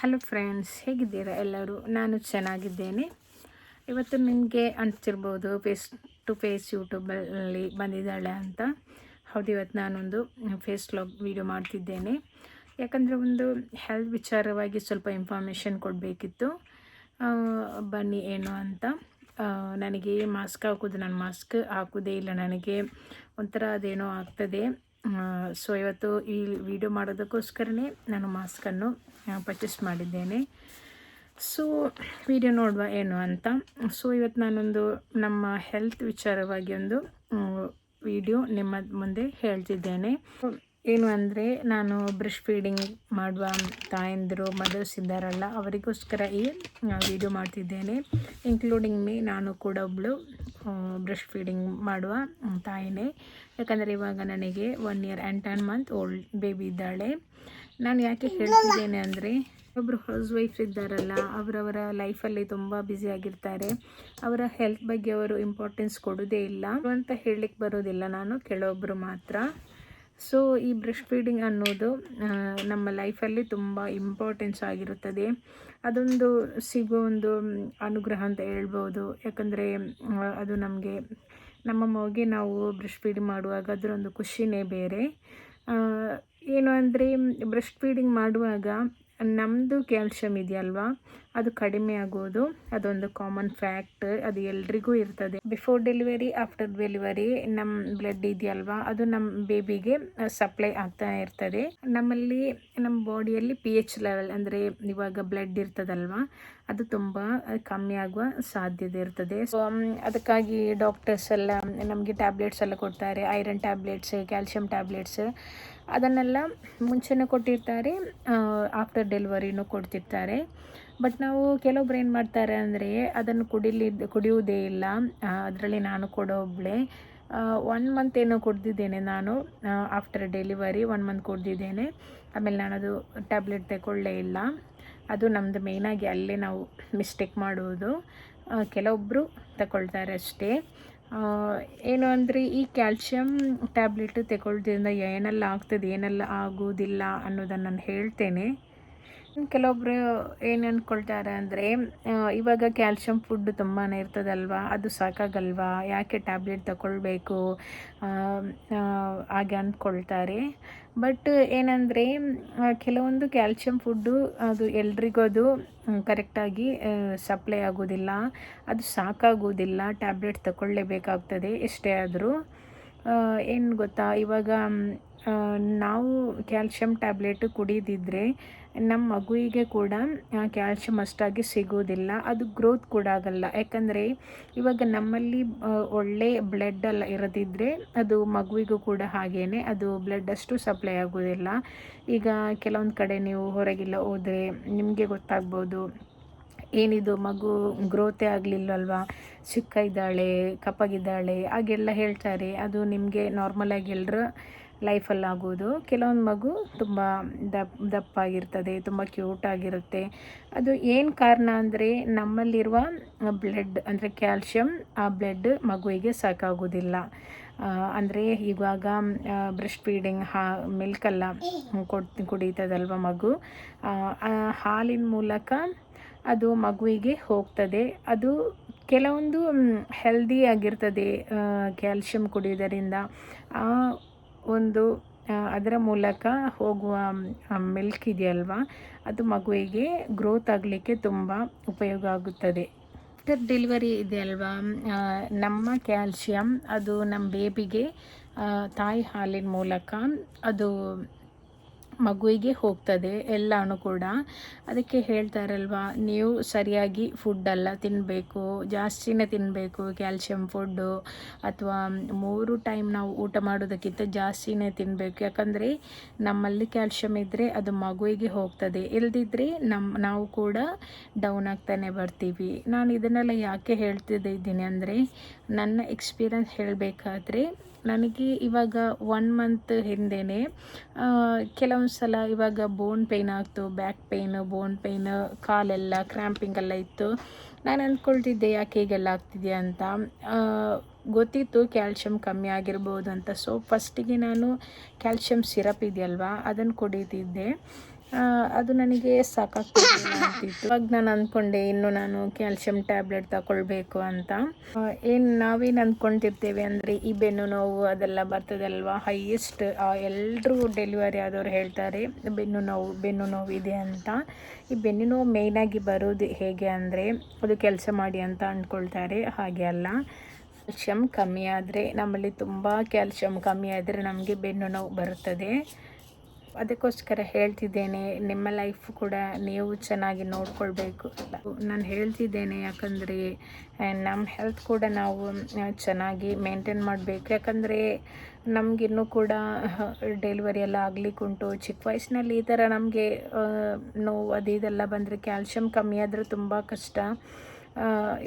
Hello friends, ಹೇಗಿದ್ದೀರಾ ಎಲ್ಲರೂ? ನಾನು ಚೆನ್ನಾಗಿದ್ದೇನೆ. ಇವತ್ತು ನಿಮಗೆ ಅನಿಸಿರ್ಬೋದು ಫೇಸ್ ಟು ಫೇಸ್ ಯೂಟ್ಯೂಬಲ್ಲಿ ಬಂದಿದ್ದಾಳೆ ಅಂತ. ಹೌದು, ಇವತ್ತು ನಾನೊಂದು ಫೇಸ್ ಲಾಗ್ ವೀಡಿಯೋ ಮಾಡ್ತಿದ್ದೇನೆ. ಯಾಕಂದರೆ ಒಂದು ಹೆಲ್ತ್ ವಿಚಾರವಾಗಿ ಸ್ವಲ್ಪ ಇನ್ಫಾರ್ಮೇಷನ್ ಕೊಡಬೇಕಿತ್ತು. ಬನ್ನಿ ಏನು ಅಂತ. ನನಗೆ ಮಾಸ್ಕ್ ಹಾಕೋದು, ನಾನು ಮಾಸ್ಕ್ ಹಾಕೋದೇ ಇಲ್ಲ. ನನಗೆ ಒಂಥರ ಅದೇನೋ ಆಗ್ತದೆ. ಸೊ ಇವತ್ತು ಈ ವಿಡಿಯೋ ಮಾಡೋದಕ್ಕೋಸ್ಕರನೇ ನಾನು ಮಾಸ್ಕನ್ನು ಪರ್ಚೇಸ್ ಮಾಡಿದ್ದೇನೆ. ಸೊ ವಿಡಿಯೋ ನೋಡುವ ಏನು ಅಂತ. ಸೊ ಇವತ್ತು ನಾನೊಂದು ನಮ್ಮ ಹೆಲ್ತ್ ವಿಚಾರವಾಗಿ ಒಂದು ವಿಡಿಯೋ ನಿಮ್ಮ ಮುಂದೆ ಹೇಳ್ತಿದ್ದೇನೆ. ಏನು ಅಂದರೆ, ನಾನು ಬ್ರಷ್ ಫೀಡಿಂಗ್ ಮಾಡುವ ತಾಯಂದಿರು ಮದರ್ಸ್ ಇದ್ದಾರಲ್ಲ, ಅವರಿಗೋಸ್ಕರ ಈ ವಿಡಿಯೋ ಮಾಡ್ತಿದ್ದೇನೆ. ಇನ್ಕ್ಲೂಡಿಂಗ್ ಮೀ ನಾನು ಕೂಡ ಒಬ್ಬಳು ಬ್ರಷ್ ಫೀಡಿಂಗ್ ಮಾಡುವ ತಾಯಿನೇ. ಯಾಕಂದರೆ ಇವಾಗ ನನಗೆ one year and ten month old baby ಇದ್ದಾಳೆ. ನಾನು ಯಾಕೆ ಹೇಳ್ತಿದ್ದೇನೆ ಅಂದರೆ ಒಬ್ಬರು ಹೌಸ್ ವೈಫ್ ಇದ್ದಾರಲ್ಲ, ಅವರವರ ಲೈಫಲ್ಲಿ ತುಂಬ ಬ್ಯುಸಿ ಆಗಿರ್ತಾರೆ. ಅವರ ಹೆಲ್ತ್ ಬಗ್ಗೆ ಅವರು ಇಂಪಾರ್ಟೆನ್ಸ್ ಕೊಡೋದೇ ಇಲ್ಲ. ಅಂತ ಹೇಳಲಿಕ್ಕೆ ಬರೋದಿಲ್ಲ ನಾನು ಕೆಲವೊಬ್ಬರು ಮಾತ್ರ. ಸೊ ಈ ಬ್ರೆಸ್ಟ್ ಫೀಡಿಂಗ್ ಅನ್ನೋದು ನಮ್ಮ ಲೈಫಲ್ಲಿ ತುಂಬ ಇಂಪಾರ್ಟೆನ್ಸ್ ಆಗಿರುತ್ತದೆ. ಅದೊಂದು ಸಿಗೋ ಒಂದು ಅನುಗ್ರಹ ಅಂತ ಹೇಳ್ಬೋದು. ಯಾಕಂದರೆ ಅದು ನಮಗೆ, ನಮ್ಮ ಮಗುಗೆ ನಾವು ಬ್ರೆಸ್ಟ್ ಫೀಡಿಂಗ್ ಮಾಡುವಾಗ ಅದರೊಂದು ಖುಷಿನೇ ಬೇರೆ. ಏನು ಅಂದರೆ ಬ್ರಷ್ ಫೀಡಿಂಗ್ ಮಾಡುವಾಗ ನಮ್ಮದು ಕ್ಯಾಲ್ಶಿಯಮ್ ಇದೆಯಲ್ವಾ? ಅದು ಕಡಿಮೆ ಆಗೋದು. ಅದೊಂದು ಕಾಮನ್ ಫ್ಯಾಕ್ಟ್ ಅದು ಎಲ್ರಿಗೂ ಇರ್ತದೆ. ಬಿಫೋರ್ ಡೆಲಿವರಿ ಆಫ್ಟರ್ ಡೆಲಿವರಿ ನಮ್ಮ ಬ್ಲಡ್ ಇದೆಯಲ್ವಾ? ಅದು ನಮ್ಮ ಬೇಬಿಗೆ ಸಪ್ಲೈ ಆಗ್ತಾ ಇರ್ತದೆ. ನಮ್ಮಲ್ಲಿ ನಮ್ಮ ಬಾಡಿಯಲ್ಲಿ ಪಿ ಎಚ್ ಲೆವೆಲ್ ಅಂದರೆ ಇವಾಗ ಬ್ಲಡ್ ಇರ್ತದಲ್ವಾ? ಅದು ತುಂಬ ಕಮ್ಮಿ ಆಗುವ ಸಾಧ್ಯತೆ ಇರ್ತದೆ. ಸೊ ಅದಕ್ಕಾಗಿ ಡಾಕ್ಟರ್ಸ್ ಎಲ್ಲ ನಮಗೆ ಟ್ಯಾಬ್ಲೆಟ್ಸ್ ಎಲ್ಲ ಕೊಡ್ತಾರೆ. ಐರನ್ ಟ್ಯಾಬ್ಲೆಟ್ಸ್ ಕ್ಯಾಲ್ಶಿಯಂ ಟ್ಯಾಬ್ಲೆಟ್ಸ್ ಅದನ್ನೆಲ್ಲ ಮುಂಚೆನೇ ಕೊಟ್ಟಿರ್ತಾರೆ ಆಫ್ಟರ್ ಡೆಲಿವರಿನೂ ಕೊಡ್ತಿರ್ತಾರೆ. ಬಟ್ ನಾವು ಕೆಲವೊಬ್ರು ಏನು ಮಾಡ್ತಾರೆ ಅಂದರೆ, ಅದನ್ನು ಕುಡಿಲಿ, ಕುಡಿಯುವುದೇ ಇಲ್ಲ. ಅದರಲ್ಲಿ ನಾನು ಕೊಡೋ ಒಬ್ಬಳೆ ಒನ್ ಮಂತ್ ಏನೋ ಕೊಡ್ದಿದ್ದೇನೆ ನಾನು ಆಫ್ಟರ್ ಡೆಲಿವರಿ ಒನ್ ಮಂತ್ ಕೊಡ್ದಿದ್ದೇನೆ ಆಮೇಲೆ ನಾನು ಅದು ಟ್ಯಾಬ್ಲೆಟ್ ತಗೊಳ್ಳೇ ಇಲ್ಲ. ಅದು ನಮ್ಮದು ಮೇಯ್ನಾಗಿ ಅಲ್ಲೇ ನಾವು ಮಿಸ್ಟೇಕ್ ಮಾಡುವುದು. ಕೆಲವೊಬ್ಬರು ತಗೊಳ್ತಾರೆ ಅಷ್ಟೇ. ಏನು ಅಂದರೆ ಈ ಕ್ಯಾಲ್ಶಿಯಂ ಟ್ಯಾಬ್ಲೆಟ್ ತಗೊಳ್ಳೋದ್ರಿಂದ ಏನೆಲ್ಲ ಆಗ್ತದೆ ಏನೆಲ್ಲ ಆಗೋದಿಲ್ಲ ಅನ್ನೋದನ್ನು ನಾನು ಹೇಳ್ತೇನೆ. ಕೆಲವೊಬ್ರು ಏನು ಅಂದ್ಕೊಳ್ತಾರೆ ಅಂದರೆ ಇವಾಗ ಕ್ಯಾಲ್ಶಿಯಂ ಫುಡ್ ತುಂಬಾ ಇರ್ತದಲ್ವಾ? ಅದು ಸಾಕಾಗಲ್ವಾ? ಯಾಕೆ ಟ್ಯಾಬ್ಲೆಟ್ ತಗೊಳ್ಬೇಕು ಹಾಗೆ ಅಂದ್ಕೊಳ್ತಾರೆ ಬಟ್ ಏನಂದರೆ ಕೆಲವೊಂದು ಕ್ಯಾಲ್ಶಿಯಂ ಫುಡ್ಡು ಅದು ಎಲ್ರಿಗೂ ಅದು ಕರೆಕ್ಟಾಗಿ ಸಪ್ಲೈ ಆಗೋದಿಲ್ಲ. ಅದು ಸಾಕಾಗೋದಿಲ್ಲ. ಟ್ಯಾಬ್ಲೆಟ್ ತಗೊಳ್ಳೇಬೇಕಾಗ್ತದೆ ಎಷ್ಟೇ ಆದರೂ. ಏನು ಗೊತ್ತಾ? ಇವಾಗ ನಾವು ಕ್ಯಾಲ್ಶಿಯಂ ಟ್ಯಾಬ್ಲೆಟ್ ಕುಡಿದಿದ್ರೆ ನಮ್ಮ ಮಗುವಿಗೆ ಕೂಡ ಕ್ಯಾಲ್ಶಿಯಂ ಅಷ್ಟಾಗಿ ಸಿಗೋದಿಲ್ಲ ಅದು ಗ್ರೋತ್ ಕೂಡ ಆಗಲ್ಲ. ಯಾಕಂದರೆ, ಇವಾಗ ನಮ್ಮಲ್ಲಿ ಒಳ್ಳೆ ಬ್ಲಡ್ ಎಲ್ಲ ಇರದಿದ್ದರೆ ಅದು ಮಗುವಿಗೂ ಕೂಡ ಹಾಗೇನೆ, ಅದು ಬ್ಲಡ್ ಅಷ್ಟು ಸಪ್ಲೈ ಆಗೋದಿಲ್ಲ ಈಗ ಕೆಲವೊಂದು ಕಡೆ ನೀವು ಹೊರಗೆಲ್ಲ ಹೋದರೆ ನಿಮಗೆ ಗೊತ್ತಾಗ್ಬೋದು, ಏನಿದು ಮಗು ಗ್ರೋತೇ ಆಗಲಿಲ್ಲಲ್ವಾ ಚಿಕ್ಕ ಇದ್ದಾಳೆ, ಕಪ್ಪಗಿದ್ದಾಳೆ, ಹಾಗೆಲ್ಲ ಹೇಳ್ತಾರೆ. ಅದು ನಿಮಗೆ ನಾರ್ಮಲಾಗಿ ಎಲ್ಲರ ಲೈಫಲ್ಲಿ ಆಗೋದು ಕೆಲವೊಂದು ಮಗು ತುಂಬ ದಪ್ಪ ದಪ್ಪಾಗಿರ್ತದೆ, ತುಂಬ ಕ್ಯೂಟ್ ಆಗಿರುತ್ತೆ ಅದು ಏನು ಕಾರಣ ಅಂದರೆ ನಮ್ಮಲ್ಲಿರುವ ಬ್ಲಡ್ ಅಂದರೆ ಕ್ಯಾಲ್ಶಿಯಂ ಆ ಬ್ಲಡ್ ಮಗುವಿಗೆ ಸಾಕಾಗೋದಿಲ್ಲ. ಅಂದರೆ ಇವಾಗ ಬ್ರೆಸ್ಟ್ ಫೀಡಿಂಗ್ ಹಾ, ಮಿಲ್ಕೆಲ್ಲ ಕೊಡ್, ಕುಡಿತದಲ್ವ ಮಗು? ಹಾಲಿನ ಮೂಲಕ ಅದು ಮಗುವಿಗೆ ಹೋಗ್ತದೆ. ಅದು ಕೆಲವೊಂದು ಹೆಲ್ದಿ ಆಗಿರ್ತದೆ ಕ್ಯಾಲ್ಶಿಯಂ ಕುಡಿಯೋದರಿಂದ ಆ ಒಂದು ಅದರ ಮೂಲಕ ಹೋಗುವ ಮಿಲ್ಕ್ ಇದೆಯಲ್ವಾ? ಅದು ಮಗುವಿಗೆ ಗ್ರೋತ್ ಆಗಲಿಕ್ಕೆ ತುಂಬ ಉಪಯೋಗ ಆಗುತ್ತದೆ. ಆಫ್ಟರ್ ಡೆಲಿವರಿ ಇದೆಯಲ್ವಾ? ನಮ್ಮ ಕ್ಯಾಲ್ಶಿಯಂ ಅದು ನಮ್ಮ ಬೇಬಿಗೆ ತಾಯಿ ಹಾಲಿನ ಮೂಲಕ ಅದು ಮಗುವಿಗೆ ಹೋಗ್ತದೆ, ಎಲ್ಲಾನು ಕೂಡ. ಅದಕ್ಕೆ ಹೇಳ್ತಾರಲ್ವಾ ನೀವು ಸರಿಯಾಗಿ ಫುಡ್ಡೆಲ್ಲ ತಿನ್ನಬೇಕು ಜಾಸ್ತಿನೇ ತಿನ್ನಬೇಕು ಕ್ಯಾಲ್ಶಿಯಂ ಫುಡ್ಡು ಅಥವಾ ಮೂರು ಟೈಮ್ ನಾವು ಊಟ ಮಾಡೋದಕ್ಕಿಂತ ಜಾಸ್ತಿನೇ ತಿನ್ನಬೇಕು ಯಾಕಂದರೆ ನಮ್ಮಲ್ಲಿ ಕ್ಯಾಲ್ಶಿಯಂ ಇದ್ದರೆ ಅದು ಮಗುವಿಗೆ ಹೋಗ್ತದೆ. ಇಲ್ಲದಿದ್ದರೆ ನಮ್ಮ ನಾವು ಕೂಡ ಡೌನ್ ಆಗ್ತಾನೆ ಬರ್ತೀವಿ. ನಾನು ಇದನ್ನೆಲ್ಲ ಯಾಕೆ ಹೇಳ್ತಿದ್ದೀನಿ ಅಂದರೆ, ನನ್ನ ಎಕ್ಸ್ಪೀರಿಯನ್ಸ್ ಹೇಳಬೇಕಾದ್ರೆ ನನಗೆ ಇವಾಗ ಒನ್ ಮಂತ್ ಹಿಂದೆಯೇ ಕೆಲವೊಂದು ಸಲ ಇವಾಗ ಬೋನ್ ಪೇಯ್ನ್ ಆಗ್ತು ಬ್ಯಾಕ್ ಪೇಯ್ನ್ ಬೋನ್ ಪೇಯ್ನ್ ಕಾಲೆಲ್ಲ ಕ್ರ್ಯಾಂಪಿಂಗ್ ಎಲ್ಲ ಇತ್ತು. ನಾನು ಅಂದ್ಕೊಳ್ತಿದ್ದೆ ಯಾಕೆ ಹೀಗೆಲ್ಲ ಆಗ್ತಿದೆ ಅಂತ. ಗೊತ್ತಿತ್ತು ಕ್ಯಾಲ್ಶಿಯಂ ಕಮ್ಮಿ ಆಗಿರ್ಬೋದು ಅಂತ. ಸೊ ಫಸ್ಟಿಗೆ ನಾನು ಕ್ಯಾಲ್ಶಿಯಂ ಸಿರಪ್ ಇದೆಯಲ್ವಾ ಅದನ್ನು ಕುಡಿತಿದ್ದೆ. ಅದು ನನಗೆ ಸಾಕಾಗ್ತಿತ್ತು ಇವಾಗ ನಾನು ಅಂದ್ಕೊಂಡೆ ಇನ್ನು ನಾನು ಕ್ಯಾಲ್ಶಿಯಂ ಟ್ಯಾಬ್ಲೆಟ್ ತಗೊಳ್ಬೇಕು ಅಂತ. ಏನು ನಾವೇನು ಅಂದ್ಕೊಳ್ತಿರ್ತೇವೆ ಅಂದರೆ ಈ ಬೆನ್ನು ನೋವು ಅದೆಲ್ಲ ಬರ್ತದಲ್ವಾ? ಹೈಯೆಸ್ಟ್ ಎಲ್ಲರೂ ಡೆಲಿವರಿ ಆದವರು ಹೇಳ್ತಾರೆ, ಬೆನ್ನು ನೋವು ಬೆನ್ನು ನೋವು ಇದೆ ಅಂತ. ಈ ಬೆನ್ನು ನೋವು ಮೇಯ್ನಾಗಿ ಬರೋದು ಹೇಗೆ ಅಂದರೆ ಅದು ಕೆಲಸ ಮಾಡಿ ಅಂತ ಅಂದ್ಕೊಳ್ತಾರೆ ಹಾಗೆ ಅಲ್ಲ. ಕ್ಯಾಲ್ಶಿಯಂ ಕಮ್ಮಿ ಆದರೆ ನಮ್ಮಲ್ಲಿ ತುಂಬ ಕ್ಯಾಲ್ಶಿಯಂ ಕಮ್ಮಿ ಆದರೆ ನಮಗೆ ಬೆನ್ನು ನೋವು ಬರುತ್ತದೆ ಅದಕ್ಕೋಸ್ಕರ ಹೇಳ್ತಿದ್ದೇನೆ, ನಿಮ್ಮ ಲೈಫ್ ಕೂಡ ನೀವು ಚೆನ್ನಾಗಿ ನೋಡ್ಕೊಳ್ಬೇಕು ನಾನು ಹೇಳ್ತಿದ್ದೇನೆ, ಯಾಕಂದರೆ ನಮ್ಮ ಹೆಲ್ತ್ ಕೂಡ ನಾವು ಚೆನ್ನಾಗಿ ಮೇಂಟೈನ್ ಮಾಡಬೇಕು. ಯಾಕಂದರೆ ನಮಗಿನ್ನೂ ಕೂಡ ಡೆಲಿವರಿ ಎಲ್ಲ ಆಗಲಿಕ್ಕುಂಟು ಚಿಕ್ಕ ವಯಸ್ಸಿನಲ್ಲಿ ಈ ಥರ ನಮಗೆ ನೋವು ಅದು ಇದೆಲ್ಲ ಬಂದರೆ ಕ್ಯಾಲ್ಶಿಯಂ ಕಮ್ಮಿ ಆದರೆ ತುಂಬ ಕಷ್ಟ.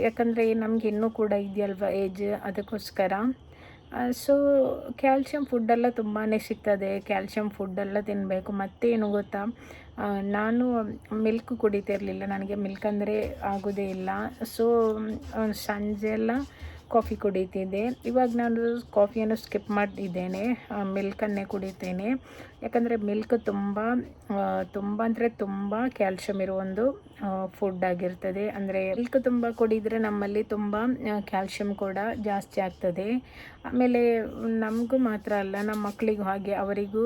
ಯಾಕಂದರೆ ನಮ್ಗೆ ಇನ್ನೂ ಕೂಡ ಇದೆಯಲ್ವ ಏಜ್ ಅದಕ್ಕೋಸ್ಕರ? ಸೊ ಕ್ಯಾಲ್ಶಿಯಂ ಫುಡ್ಡೆಲ್ಲ ತುಂಬಾ ಸಿಗ್ತದೆ. ಕ್ಯಾಲ್ಶಿಯಂ ಫುಡ್ಡೆಲ್ಲ ತಿನ್ನಬೇಕು ಮತ್ತೇನು ಗೊತ್ತಾ? ನಾನು ಮಿಲ್ಕ್ ಕುಡಿತಿರಲಿಲ್ಲ. ನನಗೆ ಮಿಲ್ಕ್ ಅಂದರೆ ಆಗೋದೇ ಇಲ್ಲ. ಸೊ ಸಂಜೆ ಎಲ್ಲ ಕಾಫಿ ಕುಡಿತಿದ್ದೆ. ಇವಾಗ ನಾನು ಕಾಫಿಯನ್ನು ಸ್ಕಿಪ್ ಮಾಡಿದ್ದೇನೆ ಮಿಲ್ಕನ್ನೇ ಕುಡಿತೇನೆ. ಯಾಕಂದರೆ ಮಿಲ್ಕ್ ತುಂಬ ತುಂಬ ಅಂದರೆ ತುಂಬ ಕ್ಯಾಲ್ಶಿಯಂ ಇರೋ ಒಂದು ಫುಡ್ ಆಗಿರ್ತದೆ. ಅಂದರೆ ಮಿಲ್ಕ್ ತುಂಬ ಕುಡಿದರೆ ನಮ್ಮಲ್ಲಿ ತುಂಬ ಕ್ಯಾಲ್ಶಿಯಂ ಕೂಡ ಜಾಸ್ತಿ ಆಗ್ತದೆ. ಆಮೇಲೆ ನಮಗೂ ಮಾತ್ರ ಅಲ್ಲ ನಮ್ಮ ಮಕ್ಕಳಿಗೂ ಹಾಗೆ, ಅವರಿಗೂ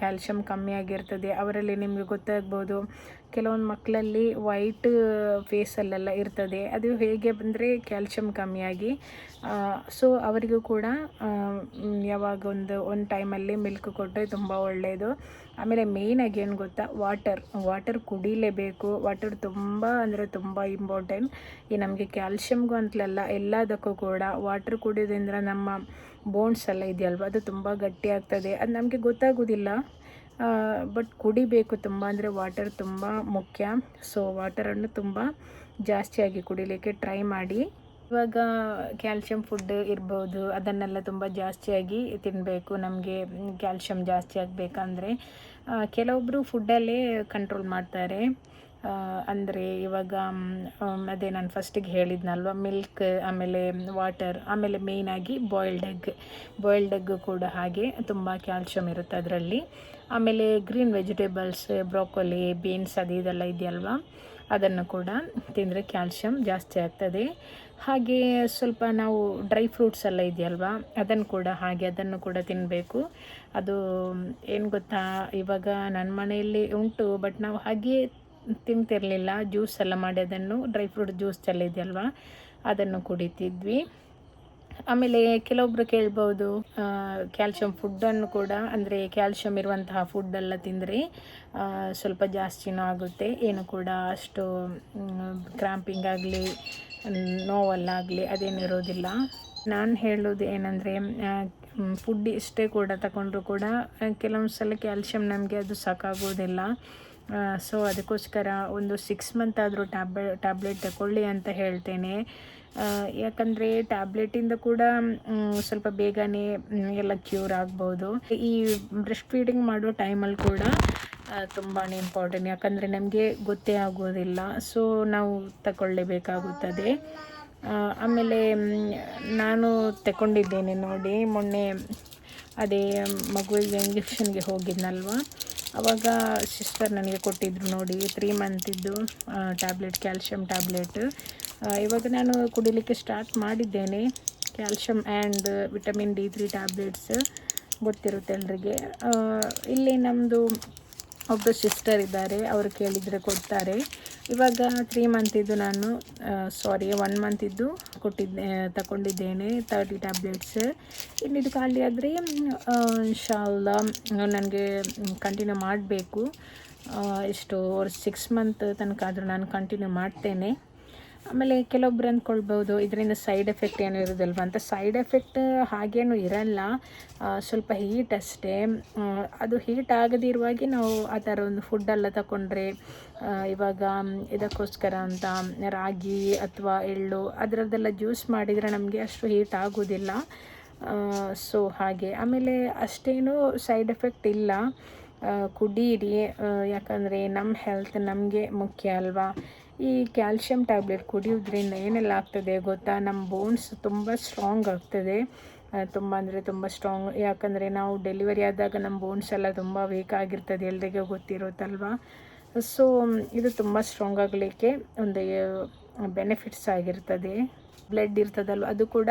ಕ್ಯಾಲ್ಶಿಯಂ ಕಮ್ಮಿ ಆಗಿರ್ತದೆ. ಅವರಲ್ಲಿ ನಿಮಗೆ ಗೊತ್ತಾಗ್ಬೋದು, ಕೆಲವೊಂದು ಮಕ್ಕಳಲ್ಲಿ ವೈಟ್ ಫೇಸಲ್ಲೆಲ್ಲ ಇರ್ತದೆ. ಅದು ಹೇಗೆ ಬಂದರೆ ಕ್ಯಾಲ್ಶಿಯಂ ಕಮ್ಮಿಯಾಗಿ ಸೊ ಅವರಿಗೂ ಕೂಡ ಯಾವಾಗ ಒಂದು ಒಂದು ಟೈಮಲ್ಲಿ ಮಿಲ್ಕ್ ಕೊಟ್ಟರೆ ತುಂಬ ಒಳ್ಳೆಯದು ಆಮೇಲೆ ಮೇಯ್ನಾಗಿ ಏನು ಗೊತ್ತಾ? ವಾಟರ್ ವಾಟರ್ ಕುಡಿಲೇಬೇಕು. ವಾಟರ್ ತುಂಬ ಅಂದರೆ ತುಂಬ ಇಂಪಾರ್ಟೆಂಟ್ ಈ ನಮಗೆ ಕ್ಯಾಲ್ಶಿಯಮ್ಗೂ ಅಂತಲಲ್ಲ, ಎಲ್ಲದಕ್ಕೂ ಕೂಡ ವಾಟರ್ ಕುಡಿಯೋದ್ರಿಂದ ನಮ್ಮ ಬೋನ್ಸ್ ಎಲ್ಲ ಇದೆಯಲ್ವ? ಅದು ತುಂಬ ಗಟ್ಟಿ ಆಗ್ತದೆ. ಅದು ನಮಗೆ ಗೊತ್ತಾಗೋದಿಲ್ಲ. ಬಟ್ ಕುಡಿಬೇಕು ತುಂಬ ಅಂದರೆ ವಾಟರ್ ತುಂಬ ಮುಖ್ಯ. ಸೊ ವಾಟರನ್ನು ತುಂಬ ಜಾಸ್ತಿಯಾಗಿ ಕುಡಿಲಿಕ್ಕೆ ಟ್ರೈ ಮಾಡಿ. ಇವಾಗ ಕ್ಯಾಲ್ಶಿಯಂ ಫುಡ್ ಇರ್ಬೋದು, ಅದನ್ನೆಲ್ಲ ತುಂಬ ಜಾಸ್ತಿಯಾಗಿ ತಿನ್ನಬೇಕು ನಮಗೆ ಕ್ಯಾಲ್ಶಿಯಂ ಜಾಸ್ತಿ ಆಗಬೇಕಂದ್ರೆ ಕೆಲವೊಬ್ಬರು ಫುಡ್ಡಲ್ಲೇ ಕಂಟ್ರೋಲ್ ಮಾಡ್ತಾರೆ. ಅಂದರೆ ಇವಾಗ ಅದೇ ನಾನು ಫಸ್ಟಿಗೆ ಹೇಳಿದ್ನಲ್ವ ಮಿಲ್ಕ್ ಆಮೇಲೆ ವಾಟರ್ ಆಮೇಲೆ ಮೇಯ್ನಾಗಿ ಬಾಯ್ಲ್ಡ್ ಎಗ್ ಬಾಯ್ಲ್ಡ್ ಎಗ್ ಕೂಡ ಹಾಗೆ ತುಂಬ ಕ್ಯಾಲ್ಶಿಯಂ ಇರುತ್ತೆ ಅದರಲ್ಲಿ. ಆಮೇಲೆ ಗ್ರೀನ್ ವೆಜಿಟೇಬಲ್ಸ್ ಬ್ರೋಕೊಲಿ ಬೀನ್ಸ್ ಅದು ಇದೆಲ್ಲ ಇದೆಯಲ್ವ, ಅದನ್ನು ಕೂಡ ತಿಂದರೆ ಕ್ಯಾಲ್ಶಿಯಂ ಜಾಸ್ತಿ ಆಗ್ತದೆ. ಹಾಗೆ ಸ್ವಲ್ಪ ನಾವು ಡ್ರೈ ಫ್ರೂಟ್ಸ್ ಎಲ್ಲ ಇದೆಯಲ್ವಾ, ಅದನ್ನು ಕೂಡ ಹಾಗೆ ಅದನ್ನು ಕೂಡ ತಿನ್ನಬೇಕು ಅದು ಏನು ಗೊತ್ತಾ, ಇವಾಗ ನನ್ನ ಮನೆಯಲ್ಲಿ ಉಂಟು, ಬಟ್ ನಾವು ಹಾಗೆ ತಿಂತಿರಲಿಲ್ಲ. ಜ್ಯೂಸ್ ಎಲ್ಲ ಮಾಡಿ ಅದನ್ನು, ಡ್ರೈ ಫ್ರೂಟ್ ಜ್ಯೂಸ್ ಎಲ್ಲ ಇದೆಯಲ್ವಾ, ಅದನ್ನು ಕುಡಿತಿದ್ವಿ ಆಮೇಲೆ ಕೆಲವೊಬ್ರು ಕೇಳ್ಬೋದು ಕ್ಯಾಲ್ಶಿಯಂ ಫುಡ್ಡನ್ನು ಕೂಡ, ಅಂದರೆ ಕ್ಯಾಲ್ಶಿಯಂ ಇರುವಂತಹ ಫುಡ್ಡೆಲ್ಲ ತಿಂದರೆ ಸ್ವಲ್ಪ ಜಾಸ್ತಿನೂ ಆಗುತ್ತೆ. ಏನು ಕೂಡ ಅಷ್ಟು ಕ್ರಾಂಪಿಂಗ್ ಆಗಲಿ ನೋವಲ್ಲಾಗಲಿ ಅದೇನು ಇರೋದಿಲ್ಲ ನಾನು ಹೇಳೋದು ಏನಂದರೆ ಫುಡ್ ಇಷ್ಟೇ ಕೂಡ ತಗೊಂಡ್ರು ಕೂಡ ಕೆಲವೊಂದು ಸಲ ಕ್ಯಾಲ್ಶಿಯಂ ನಮಗೆ ಅದು ಸಾಕಾಗೋದಿಲ್ಲ. ಸೊ ಅದಕ್ಕೋಸ್ಕರ ಒಂದು ಸಿಕ್ಸ್ ಮಂತ್ ಆದರೂ ಟ್ಯಾಬ್ಲೆ ಟ್ಯಾಬ್ಲೆಟ್ ತಗೊಳ್ಳಿ ಅಂತ ಹೇಳ್ತೇನೆ. ಯಾಕಂದರೆ ಟ್ಯಾಬ್ಲೆಟಿಂದ ಕೂಡ ಸ್ವಲ್ಪ ಬೇಗನೆ ಎಲ್ಲ ಕ್ಯೂರ್ ಆಗ್ಬೋದು. ಈ ಬ್ರೆಸ್ಟ್ ಫೀಡಿಂಗ್ ಮಾಡೋ ಟೈಮಲ್ಲಿ ಕೂಡ ತುಂಬಾ ಇಂಪಾರ್ಟೆಂಟ್ ಯಾಕಂದರೆ ನಮಗೆ ಗೊತ್ತೇ ಆಗೋದಿಲ್ಲ. ಸೊ ನಾವು ತಗೊಳ್ಳೇಬೇಕಾಗುತ್ತದೆ. ಆಮೇಲೆ ನಾನು ತಗೊಂಡಿದ್ದೇನೆ ನೋಡಿ. ಮೊನ್ನೆ ಅದೇ ಮಗುವಿಗೆ ಇಂಜೆಕ್ಷನ್ಗೆ ಹೋಗಿದ್ನಲ್ವ? ಅವಾಗ ಸಿಸ್ಟರ್ ನನಗೆ ಕೊಟ್ಟಿದ್ರು ನೋಡಿ. ತ್ರೀ ಮಂತಿದ್ದು ಟ್ಯಾಬ್ಲೆಟ್ ಕ್ಯಾಲ್ಶಿಯಂ ಟ್ಯಾಬ್ಲೆಟ್ ಇವಾಗ ನಾನು ಕುಡಿಲಿಕ್ಕೆ ಸ್ಟಾರ್ಟ್ ಮಾಡಿದ್ದೇನೆ. Calcium and vitamin D three tablets ಗೊತ್ತಿರುತ್ತೆ ಎಲ್ರಿಗೆ. ಇಲ್ಲಿ ನಮ್ಮದು ಒಬ್ಬರು ಸಿಸ್ಟರ್ ಇದ್ದಾರೆ, ಅವರು ಕೇಳಿದರೆ ಕೊಡ್ತಾರೆ. ಇವಾಗ ತ್ರೀ ಮಂತಿದ್ದು ನಾನು ಸಾರಿ ಒನ್ ಮಂತಿದ್ದು ಕೊಟ್ಟಿದ್ದೆ, ತಗೊಂಡಿದ್ದೇನೆ ತರ್ಟಿ ಟ್ಯಾಬ್ಲೆಟ್ಸ್ ಇನ್ನಿದು ಖಾಲಿ ಆದರೆ ಶಾಲ ನನಗೆ ಕಂಟಿನ್ಯೂ ಮಾಡಬೇಕು. ಎಷ್ಟು ಸಿಕ್ಸ್ ಮಂತ್ ತನಕ ಆದರೂ ನಾನು ಕಂಟಿನ್ಯೂ ಮಾಡ್ತೇನೆ. ಆಮೇಲೆ ಕೆಲವೊಬ್ರು ಅಂದ್ಕೊಳ್ಬೋದು, ಇದರಿಂದ ಸೈಡ್ ಎಫೆಕ್ಟ್ ಏನೂ ಇರೋದಿಲ್ವ ಅಂತ. ಸೈಡ್ ಎಫೆಕ್ಟ್ ಹಾಗೇನೂ ಇರಲ್ಲ. ಸ್ವಲ್ಪ ಹೀಟ್ ಅಷ್ಟೇ. ಅದು ಹೀಟ್ ಆಗದಿರುವಾಗಿ ನಾವು ಆ ಥರ ಒಂದು ಫುಡ್ಡೆಲ್ಲ ತಗೊಂಡ್ರೆ ಇವಾಗ ಇದಕ್ಕೋಸ್ಕರ ಅಂತ ರಾಗಿ ಅಥವಾ ಎಳ್ಳು ಅದರದ್ದೆಲ್ಲ ಜ್ಯೂಸ್ ಮಾಡಿದರೆ ನಮಗೆ ಅಷ್ಟು ಹೀಟ್ ಆಗೋದಿಲ್ಲ. ಸೊ ಹಾಗೆ. ಆಮೇಲೆ ಅಷ್ಟೇನು ಸೈಡ್ ಎಫೆಕ್ಟ್ ಇಲ್ಲ. ಕುಡೀರಿ. ಯಾಕಂದರೆ ನಮ್ಮ ಹೆಲ್ತ್ ನಮಗೆ ಮುಖ್ಯ ಅಲ್ವಾ? ಈ ಕ್ಯಾಲ್ಶಿಯಂ ಟ್ಯಾಬ್ಲೆಟ್ ಕುಡಿಯೋದ್ರಿಂದ ಏನೆಲ್ಲ ಆಗ್ತದೆ ಗೊತ್ತಾ? ನಮ್ಮ ಬೋನ್ಸ್ ತುಂಬ ಸ್ಟ್ರಾಂಗ್ ಆಗ್ತದೆ. ತುಂಬ ಅಂದರೆ ತುಂಬ ಸ್ಟ್ರಾಂಗ್. ಯಾಕಂದರೆ ನಾವು ಡೆಲಿವರಿ ಆದಾಗ ನಮ್ಮ ಬೋನ್ಸ್ ಎಲ್ಲ ತುಂಬ ವೀಕ್ ಆಗಿರ್ತದೆ ಎಲ್ರಿಗೂ ಗೊತ್ತಿರುತ್ತಲ್ವ? ಸೊ, ಇದು ತುಂಬ ಸ್ಟ್ರಾಂಗ್ ಆಗಲಿಕ್ಕೆ ಒಂದು ಬೆನಿಫಿಟ್ಸ್ ಆಗಿರ್ತದೆ. ಬ್ಲಡ್ ಇರ್ತದಲ್ವ? ಅದು ಕೂಡ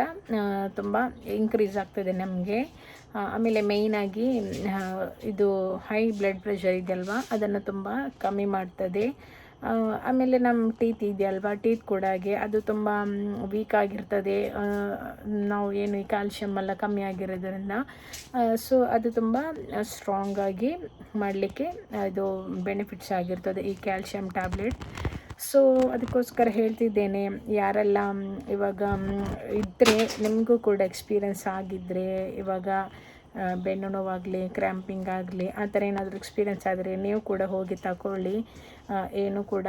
ತುಂಬ ಇನ್ಕ್ರೀಸ್ ಆಗ್ತದೆ ನಮಗೆ. ಆಮೇಲೆ ಮೇಯ್ನಾಗಿ ಇದು ಹೈ ಬ್ಲಡ್ ಪ್ರೆಷರ್ ಇದೆಯಲ್ವ ಅದನ್ನು ತುಂಬ ಕಮ್ಮಿ ಮಾಡ್ತದೆ. ಆಮೇಲೆ ನಮ್ಮ ಟೀತ್ ಇದೆಯಲ್ವಾ? ಟೀತ್ ಕೂಡ ಹಾಗೆ. ಅದು ತುಂಬ ವೀಕ್ ಆಗಿರ್ತದೆ. ನಾವು ಏನು ಈ ಕ್ಯಾಲ್ಶಿಯಮ್ ಎಲ್ಲ ಕಮ್ಮಿ ಆಗಿರೋದ್ರಿಂದ. ಸೊ ಅದು ತುಂಬ ಸ್ಟ್ರಾಂಗ್ ಆಗಿ ಮಾಡಲಿಕ್ಕೆ ಇದು ಬೆನಿಫಿಟ್ಸ್ ಆಗಿರ್ತದೆ ಈ ಕ್ಯಾಲ್ಶಿಯಮ್ ಟ್ಯಾಬ್ಲೆಟ್ ಸೊ ಅದಕ್ಕೋಸ್ಕರ ಹೇಳ್ತಿದ್ದೇನೆ, ಯಾರೆಲ್ಲ ಇವಾಗ ಇದ್ದರೆ ನಿಮಗೂ ಕೂಡ ಎಕ್ಸ್ಪೀರಿಯನ್ಸ್ ಆಗಿದ್ದರೆ ಇವಾಗ ಬೆನ್ನು ನೋವಾಗಲಿ ಕ್ರ್ಯಾಂಪಿಂಗ್ ಆಗಲಿ, ಆ ಥರ ಏನಾದರೂ ಎಕ್ಸ್ಪೀರಿಯನ್ಸ್ ಆದರೆ ನೀವು ಕೂಡ ಹೋಗಿ ತಗೊಳ್ಳಿ ಏನು ಕೂಡ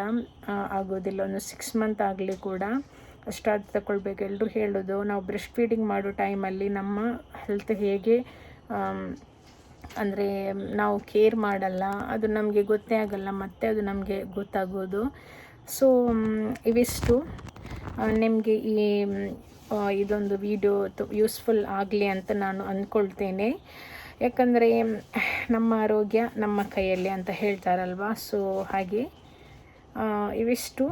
ಆಗೋದಿಲ್ಲ. ಒಂದು ಸಿಕ್ಸ್ ಮಂತ್ ಆಗಲಿ ಕೂಡ ಅಷ್ಟಾದ ತಗೊಳ್ಬೇಕು ಎಲ್ಲರೂ ಹೇಳೋದು, ನಾವು ಬ್ರೆಸ್ಟ್ ಫೀಡಿಂಗ್ ಮಾಡೋ ಟೈಮಲ್ಲಿ ನಮ್ಮ ಹೆಲ್ತ್ ಹೇಗೆ ಅಂದರೆ ನಾವು ಕೇರ್ ಮಾಡಲ್ಲ, ಅದು ನಮಗೆ ಗೊತ್ತೇ ಆಗಲ್ಲ, ಮತ್ತೆ ಅದು ನಮಗೆ ಗೊತ್ತಾಗೋದು. ಸೊ ಇವಿಷ್ಟು. ನಿಮಗೆ ಈ ಇದೊಂದು ವಿಡಿಯೋ ಯೂಸ್ಫುಲ್ ಆಗಲಿ ಅಂತ ನಾನು ಅಂದ್ಕೊಳ್ತೇನೆ ಯಾಕಂದರೆ, ನಮ್ಮ ಆರೋಗ್ಯ ನಮ್ಮ ಕೈಯಲ್ಲಿ ಅಂತ ಹೇಳ್ತಾರಲ್ವಾ? ಸೊ ಹಾಗೆ ಇವಿಷ್ಟು.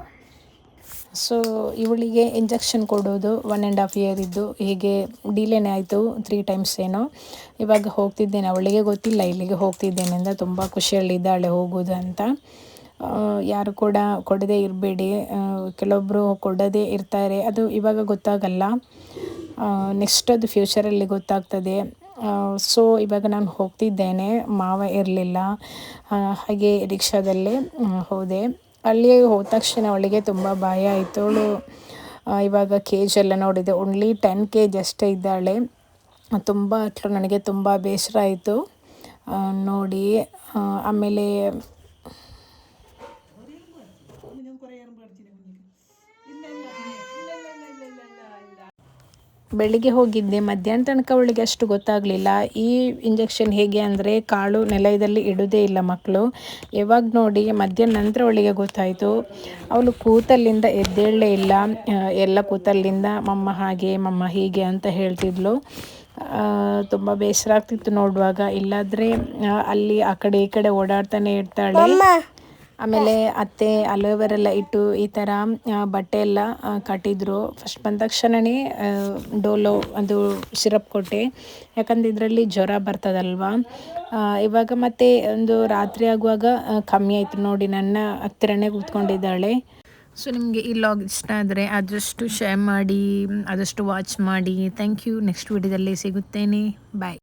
ಸೊ ಇವಳಿಗೆ ಇಂಜೆಕ್ಷನ್ ಕೊಡೋದು ಒನ್ ಆ್ಯಂಡ್ ಹಾಫ್ ಇಯರ್ ಇದ್ದು ಹೀಗೆ ಡಿಲೇನೇ ಆಯಿತು ತ್ರೀ ಟೈಮ್ಸ್ ಏನೋ. ಇವಾಗ ಹೋಗ್ತಿದ್ದೇನೆ. ಅವಳಿಗೆ ಗೊತ್ತಿಲ್ಲ ಇಲ್ಲಿಗೆ ಹೋಗ್ತಿದ್ದೇನೆ ಅಂತ. ತುಂಬ ಖುಷಿಯಲ್ಲಿದ್ದಾಳೆ ಹೋಗೋದು ಅಂತ. ಯಾರು ಕೂಡ ಕೊಡದೇ ಇರಬೇಡಿ. ಕೆಲವೊಬ್ಬರು ಕೊಡದೇ ಇರ್ತಾರೆ. ಅದು ಇವಾಗ ಗೊತ್ತಾಗಲ್ಲ. ನೆಕ್ಸ್ಟ್ ಅದು ಫ್ಯೂಚರಲ್ಲಿ ಗೊತ್ತಾಗ್ತದೆ. ಸೊ ಇವಾಗ ನಾನು ಹೋಗ್ತಿದ್ದೇನೆ. ಮಾವ ಇರಲಿಲ್ಲ. ಹಾಗೆ ರಿಕ್ಷಾದಲ್ಲಿ ಹೋದೆ. ಅಲ್ಲಿ ಹೋದ ತಕ್ಷಣ ಅವಳಿಗೆ ತುಂಬ ಭಯ ಆಯಿತು. ಅವಳು ಇವಾಗ ಕೇಜ್ ಎಲ್ಲ ನೋಡಿದೆ. ಓನ್ಲಿ ಟೆನ್ ಕೆ ಜಿ ಅಷ್ಟೇ ಇದ್ದಾಳೆ. ತುಂಬ ಅಟ್ಲು ನನಗೆ ತುಂಬ ಬೇಸರ ಆಯಿತು. ನೋಡಿ ಆಮೇಲೆ ಬೆಳಿಗ್ಗೆ ಹೋಗಿದ್ದೆ, ಮಧ್ಯಾಹ್ನ ತನಕ ಅವಳಿಗೆ ಅಷ್ಟು ಗೊತ್ತಾಗಲಿಲ್ಲ. ಈ ಇಂಜೆಕ್ಷನ್ ಹೇಗೆ ಅಂದರೆ ಕಾಳು ನೆಲದಲ್ಲಿ ಇಡೋದೇ ಇಲ್ಲ ಮಕ್ಕಳು ಯಾವಾಗ ನೋಡಿ ಮಧ್ಯಾಹ್ನ ನಂತರ ಅವಳಿಗೆ ಗೊತ್ತಾಯಿತು. ಅವಳು ಕೂತಲ್ಲಿಂದ ಎದ್ದೇಳಲೇ ಇಲ್ಲ. ಎಲ್ಲ ಕೂತಲ್ಲಿಂದ ಮಮ್ಮ ಹಾಗೆ, ಮಮ್ಮ ಹೀಗೆ ಅಂತ ಹೇಳ್ತಿದ್ಲು. ತುಂಬ ಬೇಸರ ಆಗ್ತಿತ್ತು ನೋಡುವಾಗ. ಇಲ್ಲಾದರೆ ಅಲ್ಲಿ ಆ ಕಡೆ ಈ ಕಡೆ ಓಡಾಡ್ತಾನೆ ಇರ್ತಾಳೆ. ಆಮೇಲೆ ಅತ್ತೆ ಅಲೋವೆರೆಲ್ಲ ಇಟ್ಟು ಈ ಥರ ಬಟ್ಟೆ ಎಲ್ಲ ಕಟ್ಟಿದ್ರು. ಫಸ್ಟ್ ಬಂದ ತಕ್ಷಣವೇ ಡೋಲೋ, ಅದು ಸಿರಪ್ ಕೊಟ್ಟೆ. ಯಾಕಂದ್ರೆ ಇದರಲ್ಲಿ ಜ್ವರ ಬರ್ತದಲ್ವಾ? ಇವಾಗ ಮತ್ತೆ ಒಂದು ರಾತ್ರಿ ಆಗುವಾಗ ಕಮ್ಮಿ ಆಯಿತು ನೋಡಿ. ನನ್ನ ಹತ್ತಿರನೇ ಕೂತ್ಕೊಂಡಿದ್ದಾಳೆ. ಸೊ ನಿಮಗೆ ಈ ಲಾಗ್ ಇಷ್ಟ ಆದರೆ ಆದಷ್ಟು ಶೇರ್ ಮಾಡಿ, ಆದಷ್ಟು ವಾಚ್ ಮಾಡಿ. ಥ್ಯಾಂಕ್ ಯು ನೆಕ್ಸ್ಟ್ ವಿಡಿಯೋದಲ್ಲಿ ಸಿಗುತ್ತೇನೆ. ಬಾಯ್